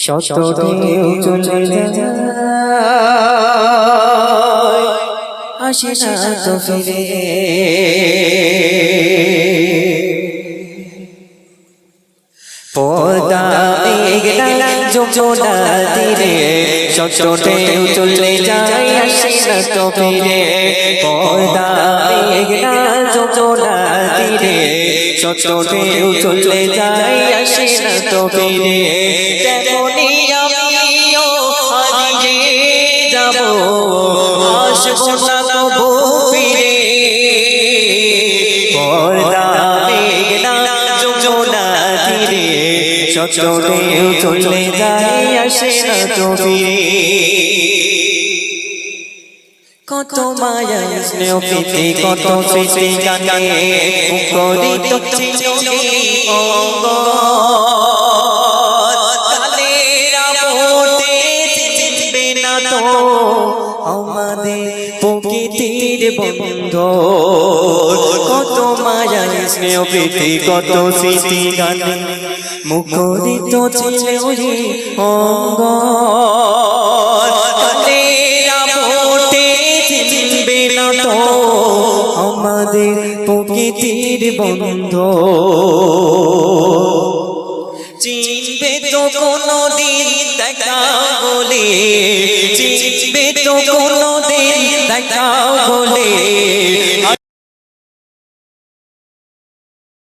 শততেও চলে আসে ফিরে। পদা চলে যায় আসে না তো ফিরে। পদা তীরে শততেও চলে যায় আসে না তো ফিরে তেমনি আমিও হারিয়ে যাব। আসব না তবু ফিরে। পর্দা মেঘনা যোজনা তীরে। শততেও চলে যায় আসে না কত মায়া স্নেহ প্রীতি কত স্মৃতি গানে মুখরিত ছিল অঙ্গ কালের আবর্তে চিনবে না তো আমাদের প্রকৃতির বন্ধ। কত মায়া স্নেহ প্রীতি কত স্মৃতি গানে মুখরিত ছিল অঙ্গ আমাদের প্রকৃতির বন্ধ। চিনবে তো কোনো দিন দেখা বলে চিনবে তো কোনো দিন দেখা বলে